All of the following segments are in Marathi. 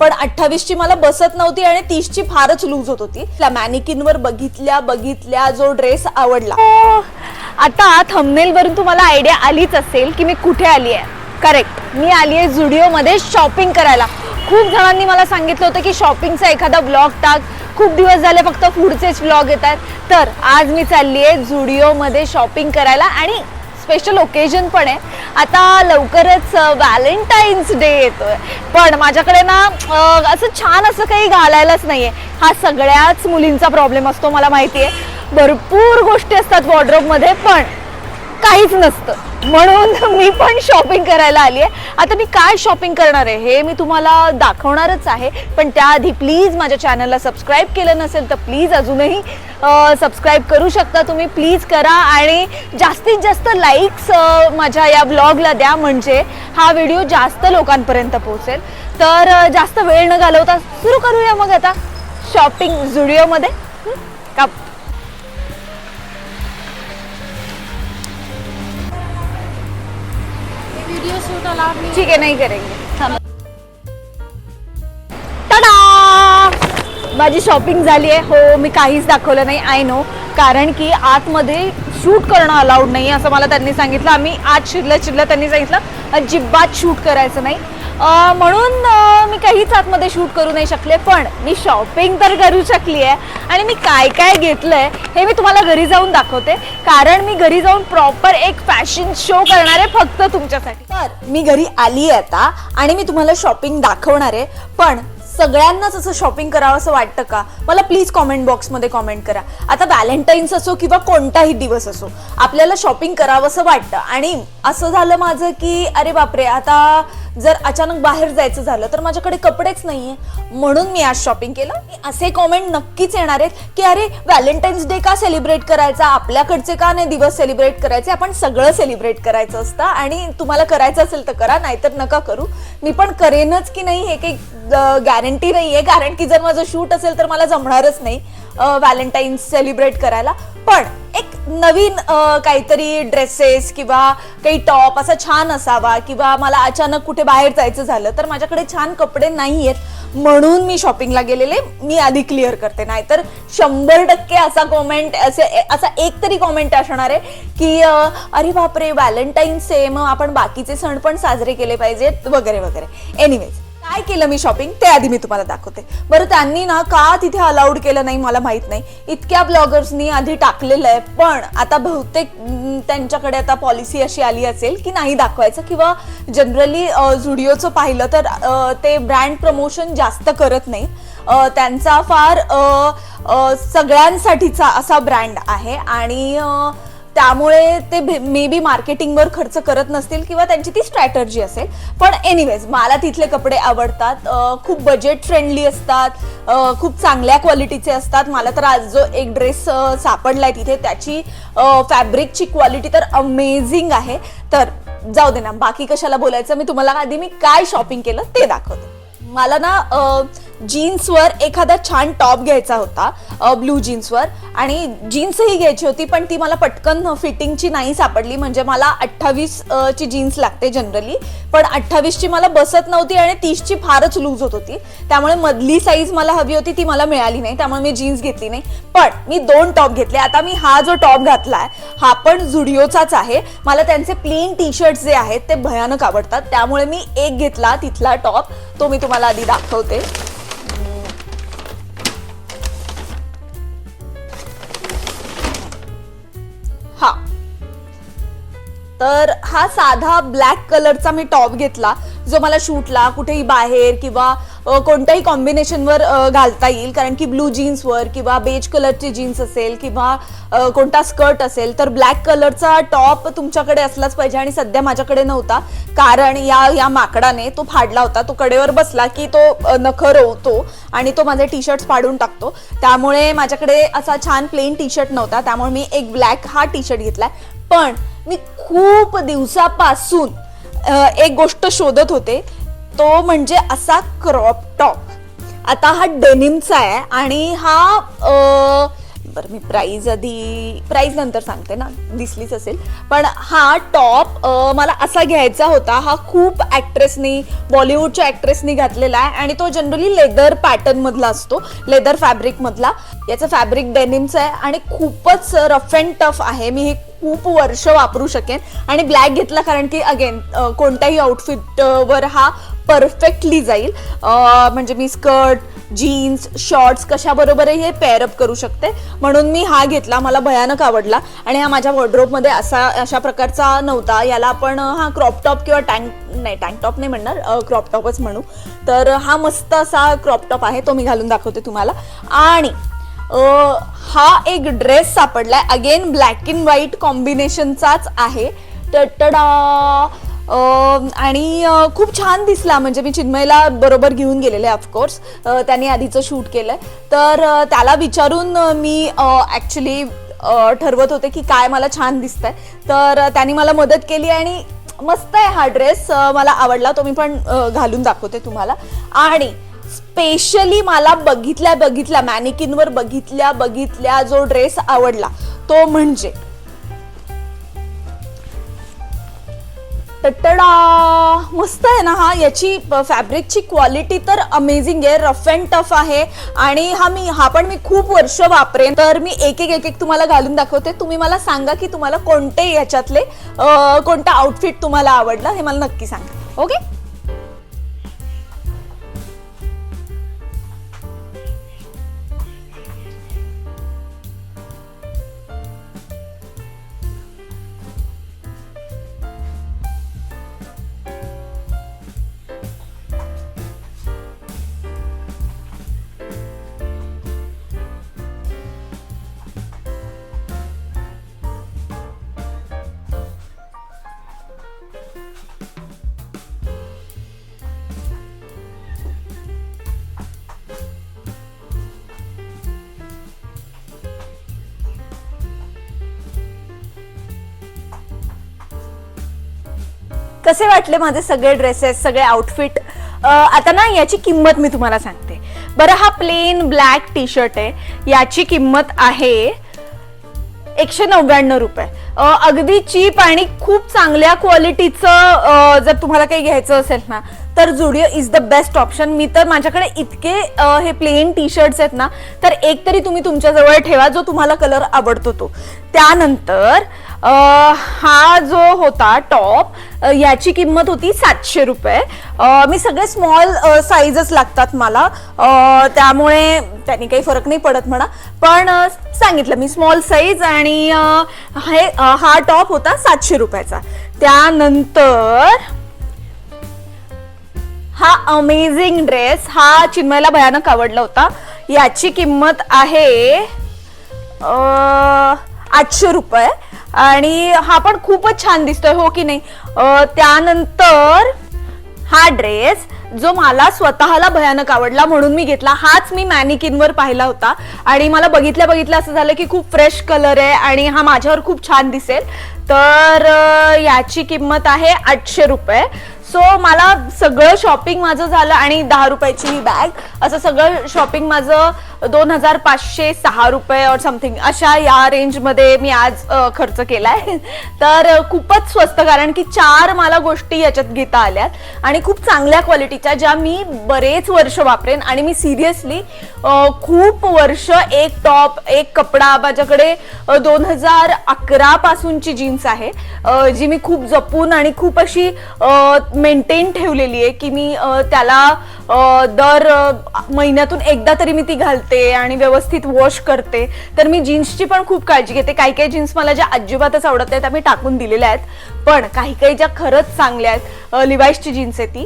पण अठ्ठावीसची मला बसत नव्हती आणि तीसची फारच लूज होत होती. त्या मॅनिकिनवर बघितल्या बघितल्या जो ड्रेस आवडला. आता थंबनेल वरून तुम्हाला आयडिया आलीच असेल की मी कुठे आली आहे. करेक्ट मी आली आहे झुडिओमध्ये शॉपिंग करायला. खूप जणांनी मला सांगितलं होतं की शॉपिंगचा एखादा ब्लॉग टाक. खूप दिवस झाले फक्त फूडचेच ब्लॉग येत आहेत तर आज मी चालली आहे झुडिओमध्ये शॉपिंग करायला आणि स्पेशल ओकेजन पण आहे. आता लवकरच व्हॅलेंटाईन्स डे येतोय. पण माझ्याकडे ना असं छान असं काही घालायलाच नाहीये. हा सगळ्याच मुलींचा प्रॉब्लेम असतो मला माहिती आहे भरपूर गोष्टी असतात वॉर्ड्रोबमध्ये पण काहीच नसतं. म्हणून मी पण शॉपिंग करायला आली आहे आता मी काय शॉपिंग करणार आहे हे मी तुम्हाला दाखवणारच आहे. पण त्याआधी प्लीज माझ्या चॅनलला सबस्क्राईब केलं नसेल तर प्लीज अजूनही सबस्क्राईब करू शकता तुम्ही. प्लीज करा आणि जास्तीत जास्त लाईक्स माझ्या या ब्लॉगला द्या. म्हणजे हा व्हिडिओ जास्त लोकांपर्यंत पोहोचेल. तर जास्त वेळ न घालवता सुरू करूया मग आता शॉपिंग झुडिओमध्ये का वीडियो शूट अलाउड नहीं ठीक है नहीं करेंगे. माझी शॉपिंग झाली आहे. हो मी काहीच दाखवलं नाही आय नो कारण की आतमध्ये शूट करणं अलाउड नाही असं मला त्यांनी सांगितलं. आम्ही आत शिरलं शिरलं त्यांनी सांगितलं अजिबात शूट करायचं नाही. म्हणून मी काहीच आतमध्ये शूट करू नाही शकले पण मी शॉपिंग तर करू शकली आहे आणि मी काय काय घेतलंय हे मी तुम्हाला घरी जाऊन दाखवते. कारण मी घरी जाऊन प्रॉपर एक फॅशन शो करणार आहे फक्त तुमच्यासाठी. तर मी घरी आली आहे आता आणि मी तुम्हाला शॉपिंग दाखवणार आहे. पण सगळ्यांनाच असं शॉपिंग करावं असं वाटतं का? मला प्लीज कॉमेंट बॉक्समध्ये कॉमेंट करा. आता व्हॅलेंटाईन्स असो किंवा कोणताही दिवस असो आपल्याला शॉपिंग करावं असं वाटतं. आणि असं झालं माझं की अरे बापरे आता जर अचानक बाहेर जायचं झालं तर माझ्याकडे कपडेच नाहीये. म्हणून मी आज शॉपिंग केलं. असे कॉमेंट नक्कीच येणार आहेत की अरे व्हॅलेंटाईन्स डे का सेलिब्रेट करायचा? आपल्याकडचे का नाही दिवस सेलिब्रेट करायचे? आपण सगळं सेलिब्रेट करायचं असतं आणि तुम्हाला करायचं असेल तर करा नाहीतर नका करू. मी पण करेनच की नाही हे काही गॅरंटी नाही आहे कारण की जर माझं शूट असेल तर मला जमणारच नाही व्हॅलेंटाईन्स सेलिब्रेट करायला. पण नवीन काहीतरी ड्रेसेस किंवा काही टॉप असा छान असावा किंवा मला अचानक कुठे बाहेर जायचं झालं तर माझ्याकडे छान कपडे नाही आहेत. म्हणून मी शॉपिंगला गेलेले मी आधी क्लिअर करते. नाहीतर शंभर टक्के असा कॉमेंट असे असा एक तरी कॉमेंट असणार आहे की अरे बापरे व्हॅलेंटाईन्स आहे मग आपण बाकीचे सण पण साजरे केले पाहिजेत वगैरे वगैरे. एनिवेज काय केलं मी शॉपिंग ते आधी मी तुम्हाला दाखवते. बरं त्यांनी ना का तिथे अलाउड केलं नाही मला माहीत नाही. इतक्या ब्लॉगर्सनी आधी टाकलेलं आहे. पण आता बहुतेक त्यांच्याकडे आता पॉलिसी अशी आली असेल की नाही दाखवायचं किंवा जनरली झुडिओचं पाहिलं तर ते ब्रँड प्रमोशन जास्त करत नाही. त्यांचा फार सगळ्यांसाठीचा असा ब्रँड आहे. आणि त्यामुळे ते मे बी मार्केटिंगवर खर्च करत नसतील किंवा त्यांची ती स्ट्रॅटर्जी असेल. पण एनिवेज मला तिथले कपडे आवडतात. खूप बजेट फ्रेंडली असतात. खूप चांगल्या क्वालिटीचे असतात. मला तर आज जो एक ड्रेस सापडलाय तिथे त्याची फॅब्रिकची क्वालिटी तर अमेझिंग आहे. तर जाऊ दे ना बाकी कशाला बोलायचं? मी तुम्हाला आधी मी काय शॉपिंग केलं ते दाखवते. मला ना जीन्सवर एखादा छान टॉप घ्यायचा होता ब्लू जीन्सवर आणि जीन्सही घ्यायची होती पण ती मला पटकन फिटिंगची नाही सापडली. म्हणजे मला अठ्ठावीस ची जीन्स लागते जनरली पण अठ्ठावीसची मला बसत नव्हती आणि तीसची फारच लूज होत होती. त्यामुळे मधली साईज मला हवी होती ती मला मिळाली नाही. त्यामुळे मी जीन्स घेतली नाही. पण मी दोन टॉप घेतले. आता मी हा जो टॉप घातला आहे हा पण झुडिओचाच आहे. मला त्यांचे प्लेन टी शर्ट जे आहेत ते भयानक आवडतात. त्यामुळे मी एक घेतला तिथला टॉप. तो मी तुम्हाला आधी दाखवते. तर हा साधा ब्लॅक कलरचा मी टॉप घेतला जो मला शूटला कुठेही बाहेर किंवा कोणत्याही कॉम्बिनेशनवर घालता येईल. कारण की ब्लू जीन्सवर किंवा बेज कलरची जीन्स असेल किंवा कोणता स्कर्ट असेल तर ब्लॅक कलरचा टॉप तुमच्याकडे असलाच पाहिजे आणि सध्या माझ्याकडे नव्हता. कारण या या माकडाने तो फाडला होता. तो कडेवर बसला की तो नखर होतो आणि तो माझे टी शर्ट्स फाडून टाकतो. त्यामुळे माझ्याकडे असा छान प्लेन टी शर्ट नव्हता. त्यामुळे मी एक ब्लॅक हा टी शर्ट घेतलाय. पण मी खूप दिवसापासून एक गोष्ट शोधत होते. तो म्हणजे असा क्रॉप टॉप. आता हा डेनिमचा आहे आणि हा बरं मी प्राईज आधी प्राईज नंतर सांगते ना दिसलीच असेल. पण हा टॉप मला असा घ्यायचा होता हा खूप ॲक्ट्रेसनी बॉलिवूडच्या ॲक्ट्रेसनी घातलेला आहे आणि तो जनरली लेदर पॅटर्नमधला असतो लेदर फॅब्रिकमधला याचं फॅब्रिक डेनिमचं आहे आणि खूपच रफ अँड टफ आहे. मी हे खूप वर्ष वापरू शकेन. आणि ब्लॅक घेतला कारण की अगेन कोणत्याही आउटफिटवर हा परफेक्टली जाईल. म्हणजे मी स्कर्ट जीन्स शॉर्ट्स कशाबरोबरही हे पेअरअप करू शकते. म्हणून मी हा घेतला मला भयानक आवडला. आणि हा माझ्या वॉर्ड्रोबमध्ये असा अशा प्रकारचा नव्हता. याला आपण हा क्रॉपटॉप किंवा टँक नाही टँक टॉप नाही म्हणणार क्रॉपटॉपच म्हणू. तर हा मस्त असा क्रॉपटॉप आहे तो मी घालून दाखवते तुम्हाला. आणि हा एक ड्रेस सापडलाय. अगेन ब्लॅक अँड व्हाईट कॉम्बिनेशनचाच आहे. टटडा आणि खूप छान दिसला. म्हणजे मी चिन्मयला बरोबर घेऊन गेलेले ऑफकोर्स त्यांनी आधीचं शूट केलंय. तर त्याला विचारून मी ॲक्च्युली ठरवत होते की काय मला छान दिसतंय. तर त्याने त्यांनी मला मदत केली आणि मस्त आहे हा ड्रेस मला आवडला. तो मी पण घालून दाखवते तुम्हाला. आणि स्पेशली मला बघितल्या बघितल्या मॅनिकिनवर बघितल्या बघितल्या जो ड्रेस आवडला तो म्हणजे. टटडा मस्त आहे ना हा? याची फॅब्रिकची क्वालिटी तर अमेझिंग आहे रफ अँड टफ आहे. आणि हा मी हा पण मी खूप वर्ष वापरेन. तर मी एक एक एक एक तुम्हाला घालून दाखवते. तुम्ही मला सांगा की तुम्हाला कोणते याच्यातले अं, कोणता आउटफिट तुम्हाला आवडला हे मला नक्की सांगा. ओके कसे वाटले माझे सगळे ड्रेसेस सगळे आउटफिट आता ना याची किंमत मी तुम्हाला सांगते. बरं हा प्लेन ब्लॅक टी शर्ट आहे. याची किंमत आहे एकशे नव्याण्णव रुपये. अगदी चीप आणि खूप चांगल्या क्वालिटीचं जर तुम्हाला काही घ्यायचं असेल ना तर Zudio is the best option मी तर माझ्याकडे इतके हे प्लेन टी शर्ट्स आहेत ना तर एक तरी तुम्ही तुमच्याजवळ ठेवा जो तुम्हाला कलर आवडतो तो. त्यानंतर हा जो होता टॉप याची किंमत होती सातशे रुपये. मी सगळे स्मॉल साईजच लागतात मला. त्यामुळे त्यांनी काही फरक नाही पडत म्हणा. पण सांगितलं मी स्मॉल साईज आणि हे हा टॉप होता सातशे रुपयाचा. त्यानंतर हा अमेझिंग ड्रेस हा चिन्मयला भयानक आवडला होता. याची किंमत आहे आठशे रुपये. आणि हा पण खूपच छान दिसतोय हो की नाही? त्यानंतर हा ड्रेस जो मला स्वतःला भयानक आवडला म्हणून मी घेतला हाच मी मॅनिकिनवर पाहिला होता. आणि मला बघितल्या बघितल्या असं झालं की खूप फ्रेश कलर आहे आणि हा माझ्यावर खूप छान दिसेल. तर याची किंमत आहे आठशे रुपये. सो मला सगळं शॉपिंग माझं झालं आणि दहा रुपयाची ही बॅग असं सगळं शॉपिंग माझं दोन हजार पाचशे सहा रुपये और समथिंग अशा या रेंजमध्ये मी आज खर्च केलाय. तर खूपच स्वस्त कारण की चार मला गोष्टी याच्यात घेता आल्यात. आणि खूप चांगल्या क्वालिटीच्या ज्या मी बरेच वर्ष वापरेन. आणि मी सिरियसली खूप वर्ष एक टॉप एक कपडा माझ्याकडे दोन हजार अकरा पासूनची जीन्स आहे. जी मी खूप जपून आणि खूप अशी मेंटेन ठेवलेली आहे की मी त्याला दर महिन्यातून एकदा तरी मी ती घालते आणि व्यवस्थित वॉश करते. तर मी जीन्सची पण खूप काळजी घेते. काही काही जीन्स मला ज्या अजिबातच आवडत नाहीत त्या मी टाकून दिलेल्या आहेत. पण काही काही ज्या खरंच चांगल्या आहेत अ, लिवाईसची जीन्स आहे ती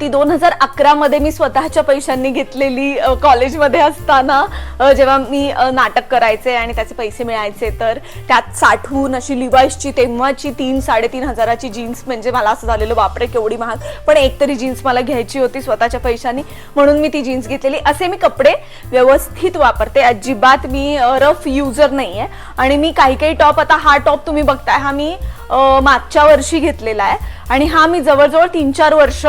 ती दोन हजार अकरामध्ये मी स्वतःच्या पैशांनी घेतलेली कॉलेजमध्ये असताना जेव्हा मी नाटक करायचे आणि त्याचे पैसे मिळायचे तर त्यात साठवून अशी लिवाईसची तेव्हाची तीन साडेतीन हजाराची जीन्स म्हणजे मला असं झालेलं बापरे केवढी महाग. पण एक तरी जीन्स मला घ्यायची होती स्वतःच्या पैशांनी म्हणून मी ती जीन्स घेतलेली. असे मी कपडे व्यवस्थित वापरते. अजिबात मी रफ युजर नाही आहे आणि मी काही काही टॉप आता हा टॉप तुम्ही बघताय हा मी मागच्या वर्षी घेतलेला आहे. आणि हा मी जवळजवळ तीन चार वर्ष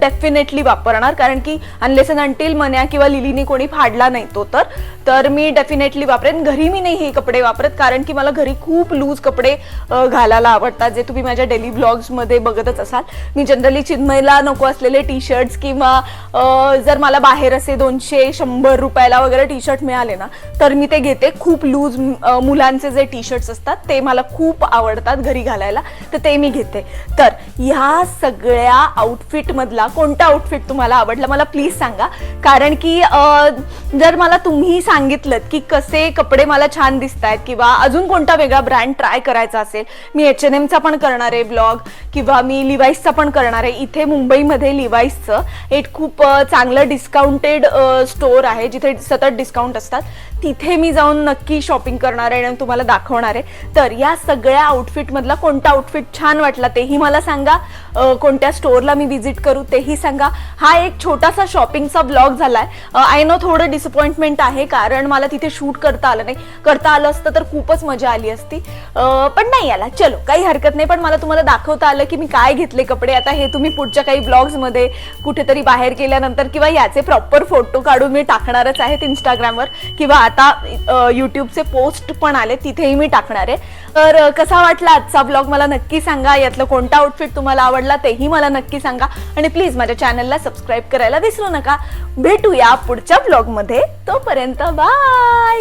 डेफिनेटली वापरणार. कारण की अनलेस अँड अंटील मन्या किंवा लिलीने कोणी फाडला नाही तो तर तर मी डेफिनेटली वापरेन. घरी मी नाही हे कपडे वापरत कारण की मला घरी खूप लूज कपडे घालायला आवडतात. जे तुम्ही माझ्या डेली ब्लॉग्समध्ये बघतच असाल. मी जनरली चिन्मयला नको असलेले टी शर्ट्स किंवा जर मला बाहेर असे दोनशे शंभर रुपयाला वगैरे टी शर्ट मिळाले ना तर मी ते घेते. खूप लूज मुलांचे जे टी शर्ट्स असतात ते मला खूप आवडतात घरी घालायला तर ते मी घेते. तर ह्या सगळ्या आउटफिट मधला कोणता आउटफिट तुम्हाला आवडला? मला प्लीज सांगा. कारण की जर मला तुम्ही सांगितलं की कसे कपडे मला छान दिसत आहेत किंवा अजून कोणता वेगळा ब्रँड ट्राय करायचा असेल मी एच एन एमचा पण करणार आहे ब्लॉग किंवा मी लिवाईसचा पण करणार आहे. इथे मुंबईमध्ये लिवाईसचं एक खूप चांगलं डिस्काउंटेड स्टोअर आहे जिथे सतत डिस्काउंट असतात. तिथे मी जाऊन नक्की शॉपिंग करणार आहे आणि तुम्हाला दाखवणार आहे. तर या सगळ्या आउटफिटमधला कोणता आउटफिट छान वाटला तेही मला सांगा. कोणत्या स्टोअरला मी व्हिजिट करू तेही सांगा. हा एक छोटासा शॉपिंगचा ब्लॉग झालाय. आय नो थोडं डिसअपॉइंटमेंट आहे कारण मला तिथे शूट करता आलं नाही. करता आलं असतं तर खूपच मजा आली असती. पण नाही आला. चलो काही हरकत नाही. पण मला तुम्हाला दाखवता आलं की मी काय घेतले कपडे. आता हे तुम्ही पुढच्या काही ब्लॉग्समध्ये कुठेतरी बाहेर गेल्यानंतर किंवा याचे प्रॉपर फोटो काढून मी टाकणारच आहेत इंस्टाग्रामवर किंवा आता यूट्यूबचे युट्यूबचे पोस्ट पण आले तिथेही मी टाकणार आहे. तर कसा वाटला आजचा ब्लॉग मला नक्की सांगा. यातलं कोणता आउटफिट तुम्हाला आवडला तेही मला नक्की सांगा. आणि प्लीज माझ्या चॅनलला सबस्क्राईब करायला विसरू नका. भेटूया पुढच्या ब्लॉगमध्ये तोपर्यंत बाय